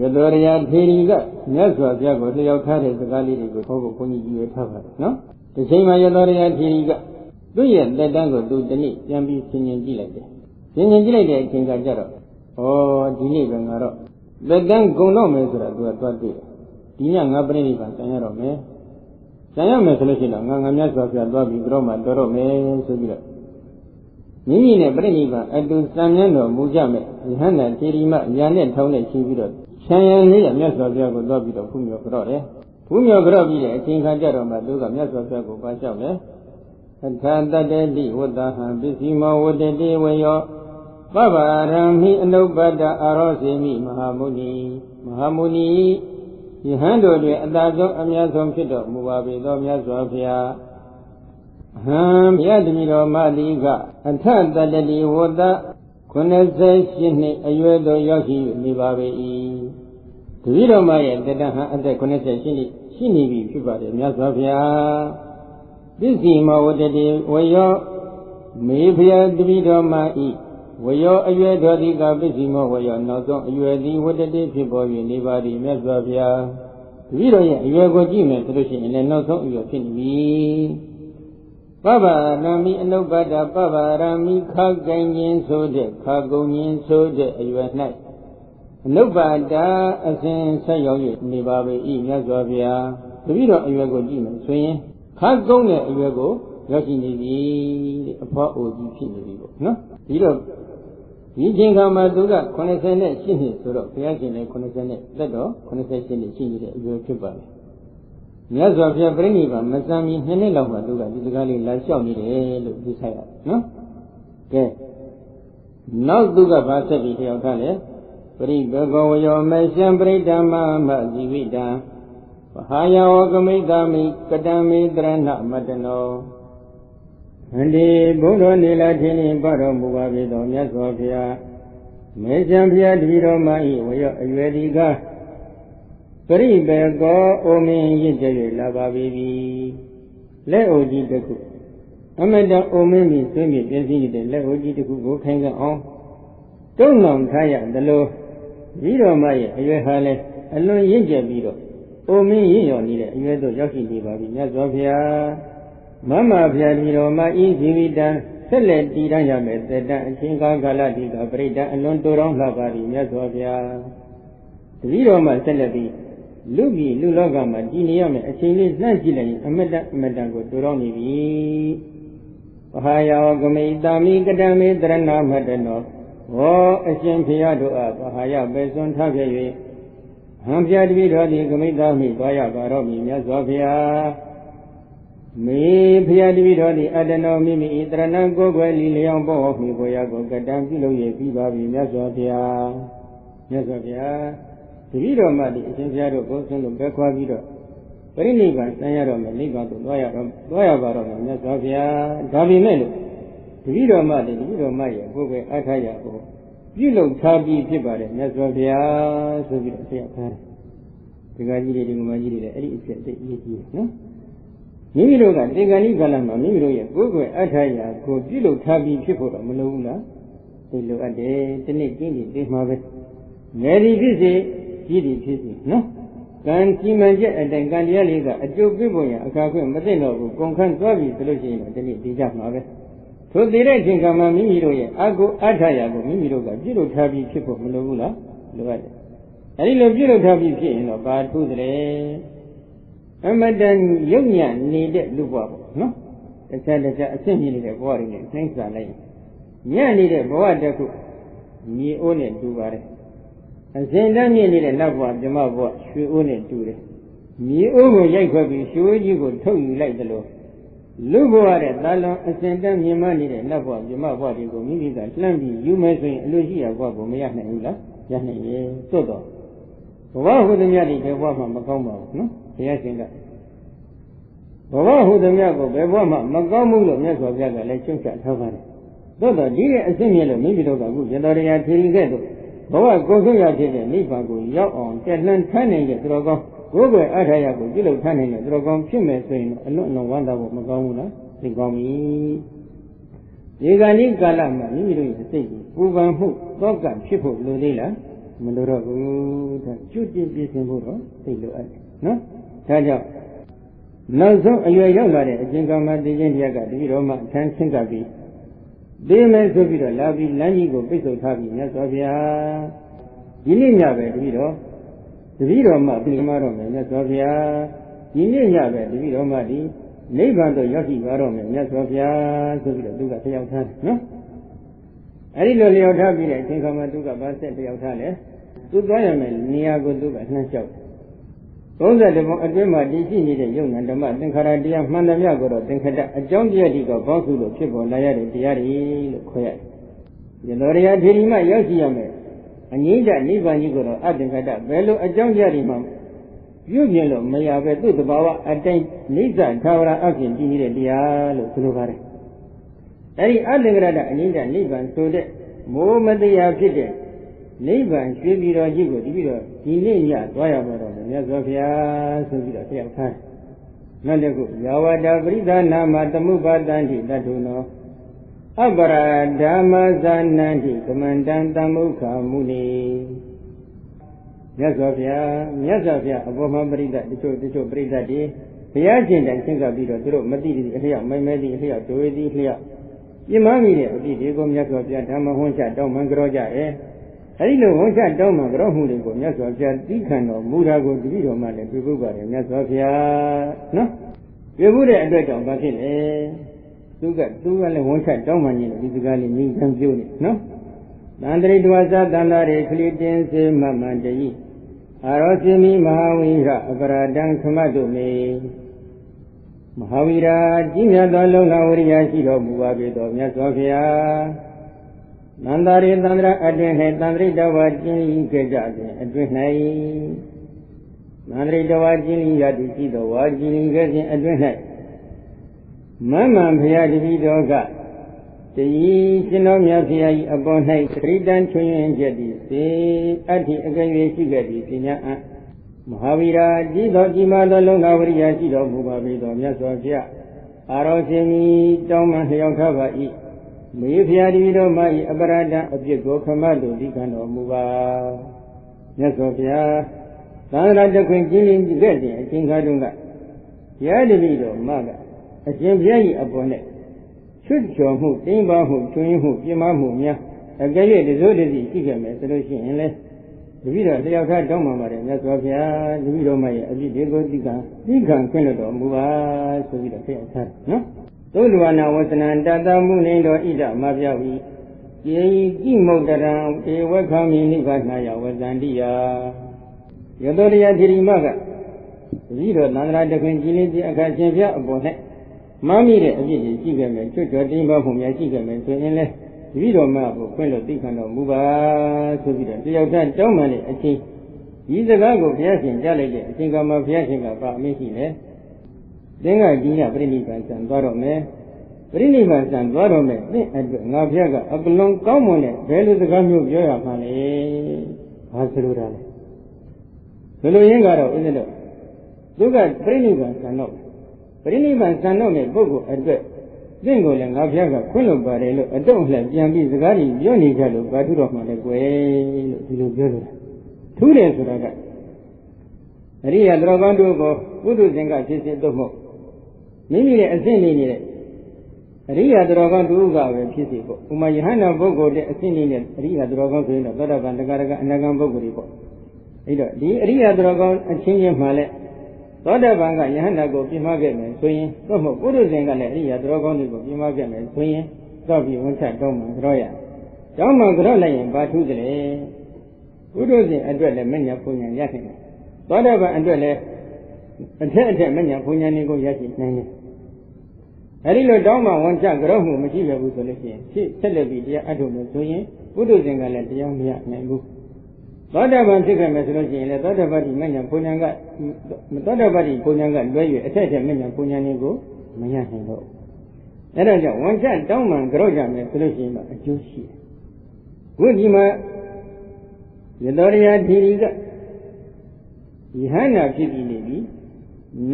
ရတော်ရယာထေရီကမြတ်စွာဘုရားကိုလျှောက်ထားတဲ့စကားလေးတွေကိုဟောဖို့ဘုန်းကြီးကြီးရထားပါတယ်နော်ဒီချိန်မှာရတော်ရယာထေရီကသူ့ရဲ့လက်တန်းကိုသူတနည်းပြန်ပြီးဆင်ញင်ကြည့်လိုက်တယ်ဆင်ញင်ကြည့်လိုက်တဲ့အချိန်ကကြတော့ဩဒီနေ့ပဲငါတော့လက်တန်းဂုံတော့မယ်ဆိုတာသူကသွားတွေ့တယ်ဒီညငါပြိဋိဘံဆံရတော့မယ်ဆံရမယ်ဆိုလို့ရှိရင်တော့ငါငါမြတ်စွာဘုရားသွားပြီးတော့မှတော်တော့မယ်ဆိုပြီးတော့မိမိနဲ့ပြိဋိဘံအတူစံမြန်းတော်မူကြမယ်ယဟန္တာထေရီမညာနဲ့ထောင်းနဲ့ရှင်းပြီးတော့ ဆံရံလေးရမြတ်စွာဘုရားကိုသွားပြီးတော့ဖူးမြော်ကြော့တယ်ဖူးမြော်ကြော့ပြီးတဲ့အချိန်ခါကြတော့မှသူကမြတ်စွာဘုရားကိုပါလျှောက်တယ်အခါတတ္တိဝတ္တဟံပစ္စည်းမောဝတ္တတိဝယောပဗ္ဗရံမိအနုပ္ပတ္တအာရောစေမိမဟာမုနီမဟာမုနီယဟန်တို့တွင်အတာဆုံးအများဆုံးဖြစ်တော်မူပါပေသောမြတ်စွာဘုရားဟံဘုရားတမီတော်မတိကအထတတ္တိဝတ္တ 98နှစ်အရွယ်သို့ရောက်ရှိနေပါပေ၏တပည့်တော်မရဲ့တတဟံအသက်98နှစ်ရှိနေပြီဖြစ်ပါတယ်မြတ်စွာဘုရားပစ္စည်းမဝတ္တတိဝယောမေဖျားတပည့်တော်မဤဝယောအရွယ်တော်သည်ကပစ္စည်းမဝယောနောက်ဆုံးအရွယ်သည်ဝတ္တတိဖြစ်ပေါ်၍နေပါသည်မြတ်စွာဘုရားတပည့်တော်ရဲ့အရွယ်ကိုကြည့်မယ်ဆိုလို့ရှိရင်လည်းနောက်ဆုံးအရွယ်ဖြစ်နေပြီ ပဗ္ဗရမီအနုပ္ပတ္တပဗ္ဗရမီခကင်ခြင်းဆိုတဲ့ခကုံခြင်းဆိုတဲ့အရွယ်၌အနုပ္ပတ္တအစဉ်ဆက်ရောက်၍နေပါပေ၏မြတ်စွာဘုရားတပည့်တော်အရွယ်ကိုကြည့်မယ်ဆိုရင်ခကုံတဲ့အရွယ်ကိုရောက်ရှိနေပြီတဲ့အဖွားအိုကြီးဖြစ်နေပြီပေါ့နော်ဒီတော့ဒီချိန်ခါမှာသူက80နဲ့ရှိနေဆိုတော့ဘုရားရှင်လည်း80နဲ့သက်တော်88နဲ့ရှိနေတဲ့အရွယ်ဖြစ်ပါလေ မြတ်စွာဘုရားပြိဋိဘံမစံမီနှစ်နှစ်လောက်မှသူကဒီစကားလေးလာလျှောက်နေတယ်လို့သိဆိုင်ရတယ်နော်ကဲနောက်သူကဗာဆက်ပြီးတယောက်ထားလေပရိဘဂဝယောမေရှံပရိဓမ္မမဇီဝိတံဝဟာယဝကမိတမိကတံမိတရဏမတနောအန္တိဘုဒ္ဓနေလာထင်းနေပါတော်မူပါပြီတော်မြတ်စွာဘုရားမေရှံဘုရားတပည့်တော်မဤဝယောအရွယ်ဒီကား ပရိပေကောအိုမင်းရင့်ကြ၍လာပါပြီလက်အိုကြီးတစ်ခုအမတန်အိုမင်းပြီးဆွေးမြေပြည့်စည်နေတဲ့လက်အိုကြီးတစ်ခုကိုခိုင်းကအောင်တုံ့လောင်ထားရတယ်လို့ပြီးတော်မရဲ့အရွယ်ဟာလဲအလွန်ရင့်ကြပြီးတော့အိုမင်းရင့်ရော်နေတဲ့အရွယ်တို့ရောက်ရှိနေပါပြီမြတ်စွာဘုရားမမဖျာဒီတော်မဤဇီဝိတံဆက်လက်တည်တံ့ရမယ်တေတံအချင်းကားကာလတိကပရိဒံအလွန်တိုးတောင်းလှပါသည်မြတ်စွာဘုရားတတိတော်မှဆက်လက်ပြီး လူပြည်လူလောကမှာတည်နေရမယ်အချိန်လေးနှံ့ကြည့်လိုက်ရင်အမတအမတကိုတိုးတောင်းနေပြီဝဟာယောဂမိတာမိကတမေတရဏမတနောဟောအရှင်ဖျားတို့အားဝဟာယပဲစွန်ထခဲ့၍ဟံဖျားတပိတော်သည်ဂမိတာမိသွားရပါတော့မည်မြတ်စွာဘုရားမေဖျားတပိတော်သည်အတ္တနောမိမိဤတရဏကိုယ်ွယ်လီလျောင်းပေါ်မိကိုရကိုကတံပြုလို့ရပြီးပါပြီမြတ်စွာဘုရားမြတ်စွာဘုရား တပိတော်မှဒီအရှင်ဘုရားတို့ကိုဆုံးလို့ပဲခွာပြီးတော့ပရိနိဗ္ဗာန်ဆံရတော့မယ်နိဗ္ဗာန်ကိုသွားရတော့သွားရပါတော့မယ်မြတ်စွာဘုရားဒါပေမဲ့လို့တပိတော်မှဒီတပိတော်မှရဲ့ကိုယ်ပဲအထာရကိုပြုလုပ်ထားပြီးဖြစ်ပါတယ်မြတ်စွာဘုရားဆိုပြီးတော့ဆရာထားတယ်ဒီကကြီးတွေဒီကမကြီးတွေလည်းအဲ့ဒီအဖြစ်သိအရေးကြီးတယ်နော်မိမိတို့ကတေဂဏိကလမှာမိမိတို့ရဲ့ကိုယ်ွယ်အထာရကိုပြုလုပ်ထားပြီးဖြစ်ဖို့တော့မလိုဘူးလားသိလိုအပ်တယ်ဒီနေ့ကျင်းပြီးသိမှာပဲငယ်ဒီဖြစ်စေ ကြီးဒီဖြစ်စေနော်ကံကြီးမှန်ချက်အတိုင်းကံတရားလေးကအကျိုးပြဖို့ရအခါခွင့်မသိတော့ဘူးကုန်ခန်းသွားပြီဆိုလို့ရှိရင်တော့ဒီနေ့ဒီကြမှာပဲထိုတည်တဲ့အချိန်ကမှမိမိတို့ရဲ့အကုအထာရကိုမိမိတို့ကပြုလုပ်ထားပြီးဖြစ်ဖို့မလိုဘူးလားလိုအပ်တယ်အဲဒီလိုပြုလုပ်ထားပြီးဖြစ်ရင်တော့ဘာထူးတယ်အမတန်ယုံညံ့နေတဲ့လူဘဝပေါ့နော်တခြားတခြားအဆင့်မြင့်နေတဲ့ဘဝတွေနဲ့နှိုင်းစာလိုက်ညံ့နေတဲ့ဘဝတစ်ခုမြေအိုးနဲ့တူပါတယ် အစဉ်တမ်းမြင့်နေတဲ့နောက်ဘဝဓမ္မဘဝရွှေအိုးနဲ့တူတယ်မြေအိုးကိုရိုက်ခွက်ပြီးရွှေကြီးကိုထုတ်ယူလိုက်တယ်လို့လူဘဝတဲ့သာလွန်အစဉ်တမ်းမြင်မနေတဲ့နောက်ဘဝဓမ္မဘဝတွေကိုမိမိကလှမ်းပြီးယူမယ်ဆိုရင်အလိုရှိရာဘဝကိုမရနိုင်ဘူးလားရနိုင်ရဲ့သို့တော့ဘဝဟုသမျှဒီဘယ်ဘဝမှမကောင်းပါဘူးနော်ဘုရားရှင်ကဘဝဟုသမျှကိုဘယ်ဘဝမှမကောင်းဘူးလို့မြတ်စွာဘုရားကလည်းကျုံ့ချထားပါတယ်သို့တော့ဒီရဲ့အစစ်မြဲလို့မိမိတို့ကအခုရတော်တရားထီခဲ့တော့ ဘဝကိုယ်ဆုံးရဖြစ်တဲ့နိဗ္ဗာန်ကိုရောက်အောင်တက်လှမ်းထမ်းနေတဲ့သူတော်ကောင်းကိုယ်ွယ်အထာရကိုပြုလုပ်ထမ်းနေတဲ့သူတော်ကောင်းဖြစ်မယ်ဆိုရင်အလွန်အလွန်ဝမ်းသာဖို့မကောင်းဘူးလားသိကောင်းပြီဒီကနေ့ကာလမှာမိမိတို့ရဲ့စိတ်ကိုပူပန်မှုသောကဖြစ်ဖို့လိုသေးလားမလိုတော့ဘူးတဲ့တင်ပြင်ဆင်ဖို့တော့သိလိုအပ်တယ်နော်ဒါကြောင့်နောက်ဆုံးအရွယ်ရောက်လာတဲ့အကျဉ်းကမ္မသိခြင်းတရားကတတိတော်မှအထမ်းဆင့်ကပ်ပြီး သိမယ်ဆိုပြီးတော့လာပြီးလမ်းကြီးကိုပိတ်ဆို့ထားပြီးမြတ်စွာဘုရားဒီနေ့ညပဲတတိတော်တတိတော်မှပြိမတော်မယ်မြတ်စွာဘုရားဒီနေ့ညပဲတတိတော်မှဒီနိဗ္ဗာန်သို့ရောက်ရှိသွားတော့မယ်မြတ်စွာဘုရားဆိုပြီးတော့သူကတယောက်ထားတယ်နော်အဲ့ဒီလိုလျော်ထားပြီးတဲ့အချိန်ခါမှာသူကဗာဆက်တယောက်ထားလဲသူသွားရမယ်နေရာကိုသူကနှမ်းလျှောက် 30ပုံအတွင်းမှာတည်ရှိနေတဲ့ယုံနာဓမ္မသင်္ခါရတရားမှန်သမျှကိုတော့သင်္ခတအကြောင်းတရားဒီကဘောစုလို့ဖြစ်ပေါ်လာရတဲ့တရားတွေလို့ခေါ်ရတယ်။ယတော်ရယာထေရီမှရောက်ရှိရမယ်အငြိမ့်တဲ့နိဗ္ဗာန်ကြီးကိုတော့အသင်္ခတဘယ်လိုအကြောင်းတရားတွေမှပြုမြင်လို့မရပဲသူ့တဘာဝအတိုင်းနိစ္စသာဝရအပြင်ကြည့်နေတဲ့တရားလို့ဆိုလိုပါတယ်။အဲဒီအသင်္ခတအငြိမ့်တဲ့နိဗ္ဗာန်ဆိုတဲ့မိုးမတရားဖြစ်တဲ့ နိဗ္ဗာန်ရွှေပြည်တော်ကြီးကိုဒီပြီးတော့ဒီနေ့ညသွားရမှာတော့မြတ်စွာဘုရားဆိုပြီးတော့တရားထားတယ်။နောက်တစ်ခုယာဝတာပရိသနာမသမုပါတန္တိတတ္ထုနောအပရာဓမ္မဇာနန္တိကမန္တံတမုခာမုနိမြတ်စွာဘုရားမြတ်စွာဘုရားအပေါ်မှာပရိသတ်တချို့တချို့ပရိသတ်တွေဘုရားရှင်တိုင်ဆင့်ကပ်ပြီးတော့သူတို့မသိသည်အလျောက်မိုင်မဲသည်အလျောက်ဒွေသည်အလျောက်ပြမမိတဲ့အဖြစ်တွေကိုမြတ်စွာဘုရားဓမ္မဟောချတောင်းမှန်ကြောကြရဲ့ အဲဒီလိုဝန်ချတောင်းမှကြောမှုတွေကိုမြတ်စွာဘုရားသိခံတော်မူတာကိုတတိတော်မှလည်းပြပုပါတယ်မြတ်စွာဘုရားနော်ပြပုတဲ့အတွက်ကြောင့်ဘာဖြစ်လဲသူကသူကလည်းဝန်ချတောင်းမှခြင်းဒီစကားလေးငြိမ်းချမ်းပြောနေနော်တန္တရိတဝါသတန္တာရေခလိတင်စေမမန္တယိအာရောစီမိမဟာဝိရအပရာဒံခမတုမေမဟာဝိရာကြီးမြတ်သောလုံလဝရိယရှိတော်မူပါပေသောမြတ်စွာဘုရား နန္တာရေသန္တရအတွင်၌သန္တရိတဝါကျင်းဤကြကြခြင်းအတွင်၌နန္တရိတဝါကျင်းဤရတိရှိသောဝါကျင်းဤကခြင်းအတွင်၌မမံဖရာတတိတော်ကတည်ရှင်တော်မြတ်ဖရာ၏အပေါ်၌ခရိတံချွင်ရင်ချက်သည်စေအတ္တိအကယ်၍ရှိခဲ့သည်ပညာအမဟာဝီရာကြီးတော်ကြီးမားသောလုံငါဝရိယရှိတော်မူပါပေသောမြတ်စွာဘုရားအာရောရှင်မီတောင်းမှလျောက်ထားပါ၏ မေဖျားဒီတော်မ၏အပရဒအပြစ်ကိုခမတ်လို့ဒီခံတော်မူပါမြတ်စွာဘုရားသံဃာတခွင်ကျင်းရင်ကြည့်တဲ့အချင်းကားတုန်းကဘုရားတပည့်တော်မကအရှင်ဘုရား၏အပေါ်နဲ့ချွတ်ချော်မှုတင်းပါမှုချွင်းမှုပြမမှုများအကယ်၍တစိုးတစီရှိခဲ့မယ်ဆိုလို့ရှိရင်လေတပည့်တော်တယောက်ထားတောင်းပန်ပါတယ်မြတ်စွာဘုရားတပည့်တော်မရဲ့အပြစ်တွေကိုသိခံသိခံခွင့်လို့တော်မူပါဆိုပြီးတော့တယောက်ထားနော် သုဒ္ဓဝနာဝသနံတတမှုနေတော်ဣဒမပြဝီယေကိမုတ်တရံဧဝခမိနိဗ္ဗာနယဝဇန္တိယယတောရိယသီရိမကတတိတော်သန္တရာတခွင်ကြည်လင်းခြင်းအခါရှင်ပြအပေါ်၌မမိတဲ့အဖြစ်ကြီးရှိခဲ့မယ်ချွတ်တော်တင်းပါမှုများရှိခဲ့မယ်ဆိုရင်လေတတိတော်မကိုခွင့်လို့သိခံတော်မူပါဆိုပြီးတော့တယောက်တည်းတောင်းမှန်တဲ့အချင်းဒီစကားကိုဘုရားရှင်ကြားလိုက်တဲ့အချိန်ကမှဘုရားရှင်ကပါအမင်းရှိတယ် သင်္ကကြီးကပြိဋိဘံဆံသွားတော့မယ်ပြိဋိဘံဆံသွားတော့မယ်သင်အတွက်ငါဘုရားကအကလုံးကောင်းမွန်တဲ့ဘယ်လိုစကားမျိုးပြောရမှာလဲဘာဆိုလိုတာလဲဘယ်လိုရင်းကတော့ဦးဇင်းတို့သူကပြိဋိဘံဆံတော့ပြိဋိဘံဆံတော့တဲ့ပုဂ္ဂိုလ်အတွက်သင်ကိုလည်းငါဘုရားကခွင့်လွတ်ပါတယ်လို့အတုံးလှပြန်ပြီးစကားကြီးပြောနေကြလို့ဘာထုတော်မှလည်းကွယ်လို့ဒီလိုပြောလို့ထူးတယ်ဆိုတာကအရိယာတော်ကောင်းတို့ကိုပုထုဇဉ်ကဖြစ်စေတော့မဟုတ် မိမိရဲ့အဆင့်နေနေတဲ့အရိယာတော်ကောင်းတူကပဲဖြစ်စီပေါ့ဥမာယဟန္တာပုဂ္ဂိုလ်တဲ့အဆင့်နေတဲ့အရိယာတော်ကောင်းဆိုရင်တော့သောတာပန်တက္ကရာကအနာဂံပုဂ္ဂိုလ်တွေပေါ့အဲ့တော့ဒီအရိယာတော်ကောင်းအချင်းချင်းမှလည်းသောတာပန်ကယဟန္တာကိုပြမခဲ့မယ်ဆိုရင်တော့မဟုတ်ပုရုဇဉ်ကလည်းအရိယာတော်ကောင်းတွေကိုပြမခဲ့မယ်ဆိုရင်တော့ပြီးဝန်ချတော့မှကြောရကျောင်းမှာကြောလိုက်ရင်ဘာထူးကြလဲပုရုဇဉ်အတွက်လည်းမညာပုံညာရနိုင်တယ်သောတာပန်အတွက်လည်း အထက်အထက်မညာဘုံညာနေကိုရရှိနိုင်တယ်အဲဒီလိုတောင်းမှဝန်ချကြောမှုမရှိရဘူးဆိုလို့ရှိရင်ဖြစ်ဆက်လက်ပြီးတရားအထုလို့ဆိုရင်ပုထုဇဉ်ကလည်းတရားမရနိုင်ဘူးသောတာပန်ဖြစ်ခဲ့မယ်ဆိုလို့ရှိရင်လည်းသောတာပတိမညာဘုံညာကသောတာပတိဘုံညာကလွဲ၍အထက်အထက်မညာဘုံညာနေကိုမရနိုင်တော့အဲဒါကြောင့်ဝန်ချတောင်းမှကြောကြမယ်ဆိုလို့ရှိရင်တော့အကျိုးရှိတယ်ဝိဒီမှာယတောရိယသီရိကယဟန္တာဖြစ်ပြီးနေပြီ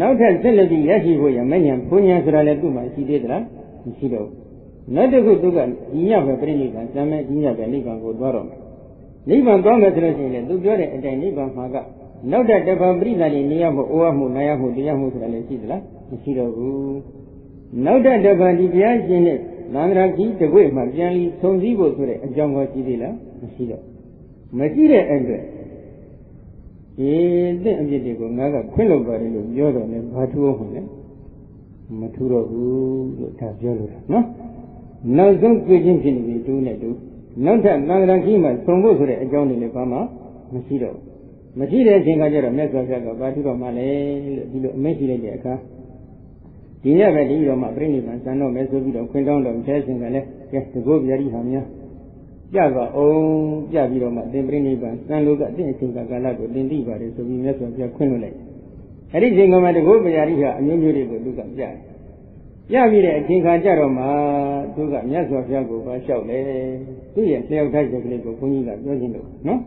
နောက်ထပ်ဆက်လက်ပြီးရရှိဖို့ရမဉ္ဇဉ်ဘုံညာဆိုတာလည်းသူ့မှာရှိသေးသလားမရှိတော့ဘူးနောက်တစ်ခုသူကဒီညပဲပြိဋိဘံဇံမဲ့ဒီညပဲနိဗ္ဗာန်ကိုသွားတော့မယ်နိဗ္ဗာန်သွားမယ်ဆိုလို့ရှိရင်လည်းသူပြောတဲ့အတိုင်းနိဗ္ဗာန်မှာကနောက်တဲ့တပံပရိသတ်နေနေရမှုအိုးအမှုနာရမှုတရားမှုဆိုတာလည်းရှိသလားမရှိတော့ဘူးနောက်တဲ့တပံဒီဘုရားရှင်နဲ့သံဃာကြီးတကွေ့မှပြန်ပြီးဆုံစည်းဖို့ဆိုတဲ့အကြောင်းကောရှိသေးလားမရှိတော့မရှိတဲ့အတွက် ဒီတဲ့အဖြစ်တွေကိုငါကခွင့်လုပ်ပါတယ်လို့ပြောတော့လည်းဘာထူးအောင်လဲမထူတော့ဘူးလို့ဒါပြောလို့နော်နောက်ဆုံးတွေ့ချင်းဖြစ်နေပြီတူးနဲ့တူးနောက်ထပ်သံဃာကြီးမှဆုံဖို့ဆိုတဲ့အကြောင်းတွေလည်းဘာမှမရှိတော့ဘူးမရှိတဲ့အချိန်ကကျတော့မြတ်စွာဘုရားကဘာထူတော့မှလဲလို့ဒီလိုအမိန့်ရှိလိုက်တဲ့အခါဒီရက်ပဲဒီတော့မှပြိဋိဘံစံတော့မယ်ဆိုပြီးတော့ခွင့်တောင်းတော့ဘုရားရှင်ကလည်းကဲတကုတ်ဗျာဒီဟာများ ပြသွားအောင်ပြပြီးတော့မှသင်ပြိဋိဘံစံလို့ကအတင်းအချိန်ကာလကိုသင်သိပါတယ်ဆိုပြီးမြတ်စွာဘုရားခွင့်လို့လိုက်အဲ့ဒီချိန်ကမှတကုတ်ဗျာဒီဟာအမျိုးမျိုးတွေကိုသူကပြတယ်ရပြီတဲ့အချိန်ခါကြတော့မှသူကမြတ်စွာဘုရားကိုပါလျှောက်လေသူ့ရဲ့လျှောက်ထိုက်တဲ့ကလေးကိုဘုန်းကြီးကပြောခြင်းလို့နော်